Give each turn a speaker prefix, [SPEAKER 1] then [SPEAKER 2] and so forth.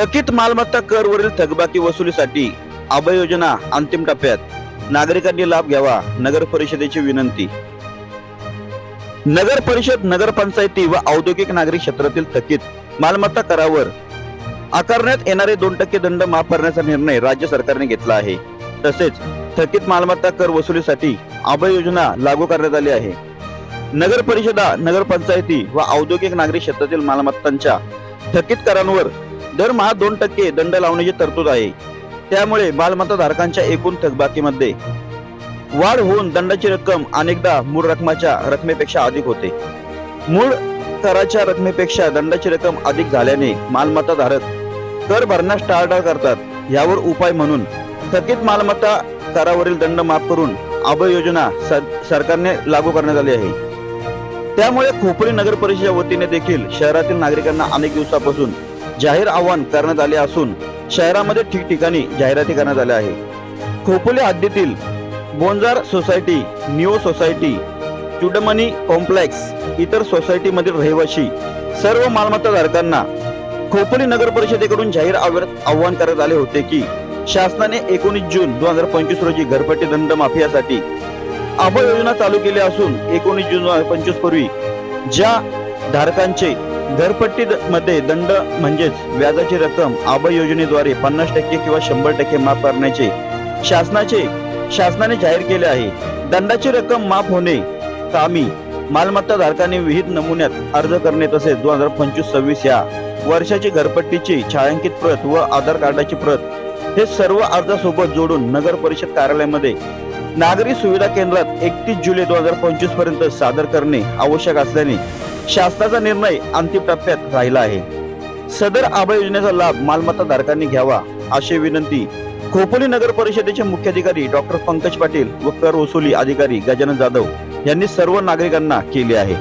[SPEAKER 1] थकीत मालमत्ता करवरील थकबाकी वसुलीसाठी अभय योजना अंतिम टप्प्यात. नागरिकांनी लाभ घ्यावा नगर परिषदेची विनंती. नगर परिषद नगरपंचायती व औद्योगिक नागरिक क्षेत्रातील थकीत मालमत्ता करावर आकारण्यात येणारे दोन टक्के दंड माफ करण्याचा निर्णय राज्य सरकारने घेतला आहे. तसेच थकीत मालमत्ता कर वसुलीसाठी अभय योजना लागू करण्यात आली आहे. नगर परिषदा नगरपंचायती व औद्योगिक नागरिक क्षेत्रातील मालमत्तांच्या थकीत करांवर दरमहा दोन टक्के दंड लावण्याची तरतूद आहे. त्यामुळे मालमत्ता धारकांच्या एकूण थकबाकीमध्ये वाढ होऊन दंडाची रक्कम अनेकदा मूळ रकमाच्या रकमेपेक्षा अधिक होते. मूळ कराच्या रकमेपेक्षा दंडाची रक्कम अधिक झाल्याने मालमत्ता धारक कर भरण्यास टाळटाळ करतात. यावर उपाय म्हणून थकीत मालमत्ता करावरील दंड माफ करून अभय योजना सर- सरकारने लागू करण्यात आली आहे. त्यामुळे खोपोली नगर परिषदेच्या वतीने देखील शहरातील नागरिकांना अनेक दिवसापासून जाहीर आवाहन करण्यात आले असून शहरामध्ये ठिकठिकाणी जाहिराती करण्यात आल्या आहे खोपोली हद्दीतील बोंजार society new society Chudamani complex इतर सोसायटीमधील रहिवासी सर्व मालमत्ता धारकांना खोपोली नगर परिषदेकडून जाहीर आव्हान आवाहन करण्यात आले होते की शासनाने एकोणीस जून दोन हजार पंचवीस रोजी घरपट्टी दंड माफियासाठी आभा योजना चालू केली असून एकोणीस जून दोन हजार पंचवीस पूर्वी ज्या धारकांचे घरपट्टी द- मध्ये दंड म्हणजेच व्याजाची रक्कम आबा योजनेद्वारे पन्नास टक्के किंवा शंभर टक्के माफ करण्याचे शासनाचे शासनाने जाहीर केले आहे. दंडाची रक्कम माफ होणे कामी मालमत्ता धारकांनी विहित नमुन्यात अर्ज करणे तसेच दोन हजार पंचवीस सव्वीस या वर्षाची घरपट्टीची छायांकित प्रत व आधार कार्डाची प्रत हे सर्व अर्जासोबत जोडून नगर परिषद कार्यालयामध्ये नागरी सुविधा केंद्रात एकतीस जुलै दोन हजार पंचवीसपर्यंत सादर करणे आवश्यक असल्याने शासनाचा निर्णय अंतिम टप्प्यात राहिला आहे. सदर आभा योजनेचा लाभ मालमत्ता धारकांनी घ्यावा अशी विनंती खोपोली नगर परिषदेचे मुख्याधिकारी डॉक्टर पंकज पाटील व कर वसुली अधिकारी गजानन जाधव यांनी सर्व नागरिकांना केली आहे.